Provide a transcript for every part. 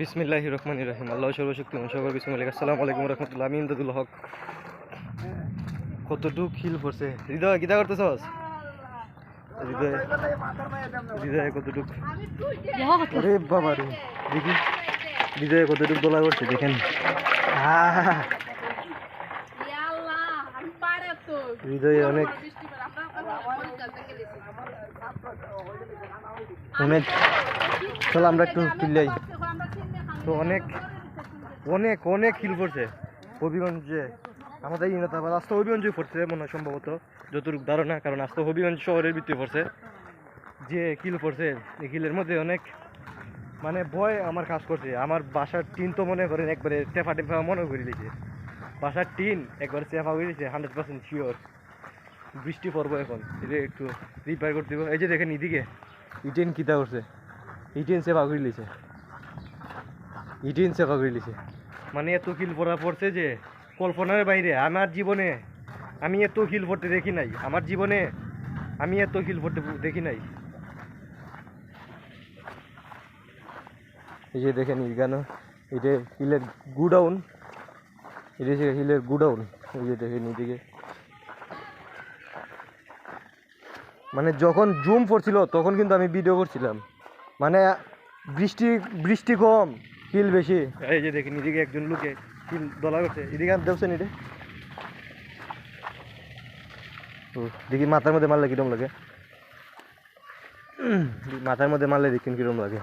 বিসমিল্লাহ রহমান রহিম। আল্লাহ সর্বশক্তি সকল বিসমিল্লাহ আসসালামু আলাইকুম রহমতুল্লাহ। আমি ইমদাদুল হক। কতটুক হিল পড়ছে। হৃদয়, গীতা করতেছস? হৃদয় বাবা রে। দোলা করছে, দেখেন। হৃদয়ে অনেক আমরা একটু চিল্লাই তো অনেক অনেক অনেক হিল পড়ছে হবিগঞ্জে আমাদের ইনাতাবাদ আস্তে হবিগঞ্জে পড়ছে মনে হয় সম্ভবত, যতটুকু ধারণা, কারণ আস্তে হবিগঞ্জ শহরের ভিতরে পড়ছে। যে কিল পড়ছে এই কিলের মধ্যে অনেক মানে ভয় আমার কাজ করছে। আমার বাসার টিন তো মনে করেন একবারে টেফা টেফা মনে করে দিয়েছে বাসার টিন একবারে চেফা করে দিয়েছে হান্ড্রেড পার্সেন্ট শিওর বৃষ্টি পড়ব এখন এটা একটু রিপেয়ার করতে এই যে দেখেন এদিকে, ইটেন কিতা করছে, ইটেন সেবা করে লিছে ইটেন সেবা করে লিছে মানে এত কিল পড়া পড়ছে যে কল্পনার বাইরে আমার জীবনে আমি এত কিল পড়তে দেখি নাই। আমার জীবনে আমি এত কিল পড়তে দেখি নাই। এই যে দেখেন ইগানো এটা হিলের গুডাউন এটা হচ্ছে হিলের গুডাউন এই যে দেখেন এদিকে মানে যখন জুম পড়ছিল তখন কিন্তু আমি ভিডিও করছিলাম। মানে বৃষ্টি বৃষ্টি কম। হিল বেশি। এই যে দেখেন, এদিকে একজন লোকে হিল দলা করছে। এদিকে আর দেখছেন এটা দেখি মাথার মধ্যে মারলে কিরম লাগে। মাথার মধ্যে মারলে দেখেন কিরম লাগে।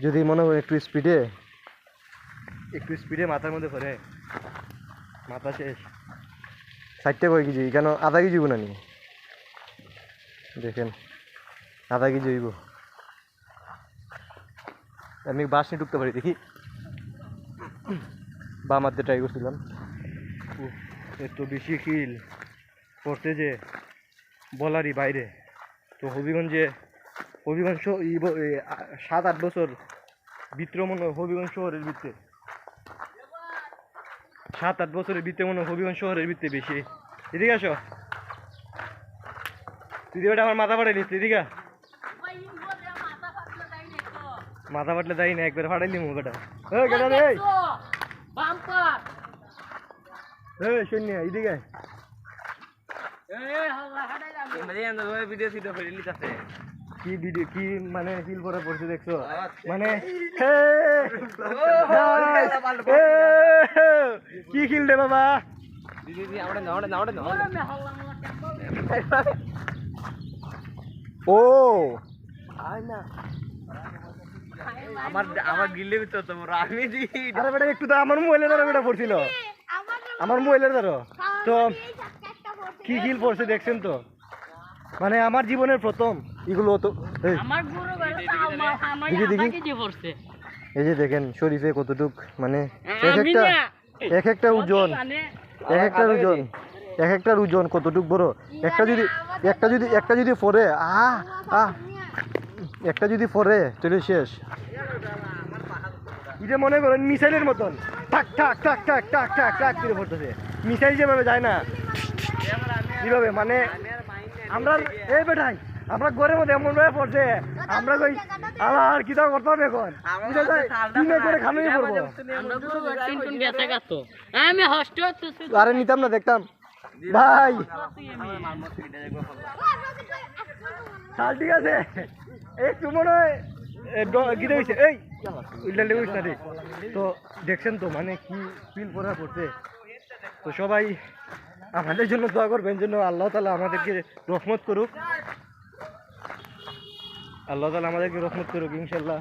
যদি মনে হয় একটু স্পিডে একটু স্পিডে মাথার মধ্যে পড়ে মাথা শেষ। ষাটটা কয় কেজি? কেন আধা কেজি না নি? দেখেন, আধা কেজি হইব। আমি বাস নিয়ে ঢুকতে পারি, দেখি। বাম হাতে ট্রাই করছিলাম। এত বেশি কিল পড়ছে যে বলারই বাইরে। তো হবিগঞ্জে, হবিগঞ্জ সাত আট বছর ভিতরে মনে হবিগঞ্জ শহরের ভিতরে সাত আট বছরের ভিতরে মনে হবিগঞ্জ শহরের ভিতরে বেশি। এদিকে আসো। ওটা আমার মাথা ফাটাইলি এদিকে আ। মাথা ফাটলে যাই না একবার ফাটাইলি মুখ ওটা এই কেটা রে বাম্পার এই। শূন্য এদিকে কি ভিডিও কি মানে হিল পরে পড়ছে দেখছ? মানে কি খিল দে বাবা? আমরা না না। আমরা আমার গিল্লে ভিতর তো আমি দি আরে বেটা একটু তো আমার মোবাইলের দ্বারা বেটা পড়ছিল। আমার মোবাইলের ধরো তো কি হিল পড়ছে দেখছেন তো? মানে আমার জীবনের প্রথম। এগুলো তো এই, আমার গুরু আমার দেখি, দেখি। পড়ছে। এই যে দেখেন শরীফে কতটুক মানে এক একটা এক একটা ওজন। মানে এক একটা ওজন এক একটার ওজন কতটুক বড়? একটা যদি একটা যদি একটা যদি পরে আহ আহ। একটা যদি পরে তাহলে শেষ। এটা মনে করেন মিসাইলের মতন। টাক টাক টাক টাক টাক টাক টাক করে পড়তেছে। মিসাইল যেভাবে যায় না। কীভাবে মানে আমরা এই বেটাই আমরা ঘরের মধ্যে এমন ভাবে পড়ছে আমরা কই আবার কি তা করতাম এখন? বুঝা যায় করে খানোই পড়ব। গাতো আমি হস্ট হচ্ছে আরে নিতাম না দেখতাম। ভাই। ঠিক আছে? একটু মনে হয় হয়েছে এই, উল্টালে না তো, দেখছেন তো মানে কি ফিল করা করছে তো, সবাই আমাদের জন্য দোয়া করবেন জন্য আল্লাহ তালা আমাদেরকে রহমত করুক। আল্লাহ তালা আমাদেরকে রহমত করুক ইনশাল্লাহ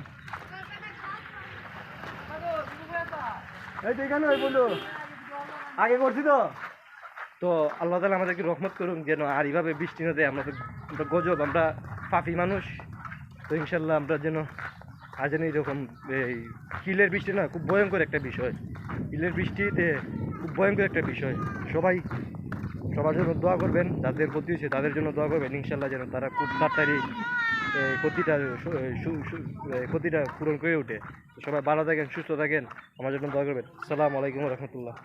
এই তো এখানে ওই বলল আগে করছি তো। তো, আল্লাহ তালা আমাদেরকে রহমত করুন যেন আর এইভাবে বৃষ্টি না দেয়। আমরা তো, আমরা গজব, আমরা পাপি মানুষ। তো ইনশাল্লাহ আমরা যেন আজ যেন এরকম এই কিলের বৃষ্টি না, খুব ভয়ঙ্কর একটা বিষয়। কিলের বৃষ্টিতে খুব ভয়ঙ্কর একটা বিষয়। সবাই, সবার জন্য দোয়া করবেন, যাদের ক্ষতি হয়েছে তাদের জন্য দোয়া করবেন। ইনশাল্লাহ যেন তারা খুব তাড়াতাড়ি ক্ষতিটা ক্ষতিটা পূরণ করে ওঠে। সবাই ভালো থাকেন, সুস্থ থাকেন, আমার জন্য দোয়া করবেন। সালাম আলাইকুম রহমতুল্লাহ।